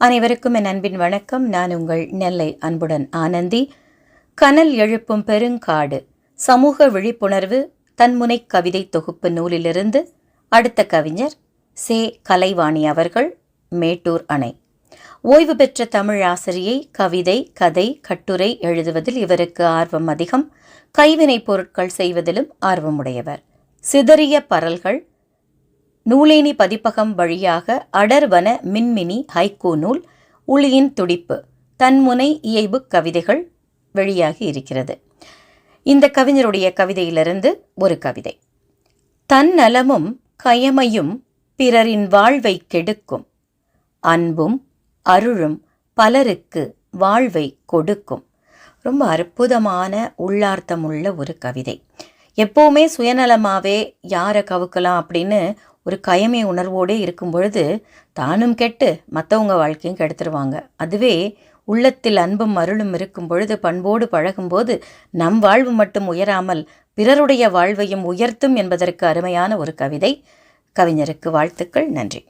அனைவருக்கும் என் அன்பின் வணக்கம். நான் உங்கள் நெல்லை அன்புடன் ஆனந்தி. கனல் எழுப்பும் பெருங்காடு. சமூக விழிப்புணர்வு. தன்முனை கவிதை தொகுப்பு நூலிலிருந்து அடுத்த கவிஞர் சே. கலைவாணி அவர்கள் மேட்டூர் அணை. ஓய்வு பெற்ற தமிழ் ஆசிரியை கவிதை கதை கட்டுரை எழுதுவதில் இவருக்கு ஆர்வம் அதிகம். கைவினைப் பொருட்கள் செய்வதிலும் ஆர்வமுடையவர். சிதறிய பரல்கள் நூலேணி பதிப்பகம் வழியாக அடர்வன மின்மினி ஹைக்கூ நூல் உளியின் துடிப்பு தன்முனை இயைபு கவிதைகள் வெளியாகி இருக்கிறது. இந்த கவிஞருடைய கவிதையிலிருந்து ஒரு கவிதை. தன் நலமும் கயமையும் பிறரின் வாழ்வை கெடுக்கும். அன்பும் அருளும் பலருக்கு வாழ்வை கொடுக்கும். ரொம்ப அற்புதமான உள்ளார்த்தமுள்ள ஒரு கவிதை. எப்போவுமே சுயநலமாவே யாரை கவுக்கலாம் அப்படின்னு ஒரு கயமை உணர்வோடே இருக்கும் பொழுது தானும் கெட்டு மற்றவங்க வாழ்க்கையும் கெடுத்துருவாங்க. அதுவே உள்ளத்தில் அன்பும் அருளும் இருக்கும் பொழுது பண்போடு பழகும்போது நம் வாழ்வு மட்டும் உயராமல் பிறருடைய வாழ்வையும் உயர்த்தும் என்பதற்கு அருமையான ஒரு கவிதை. கவிஞருக்கு வாழ்த்துக்கள். நன்றி.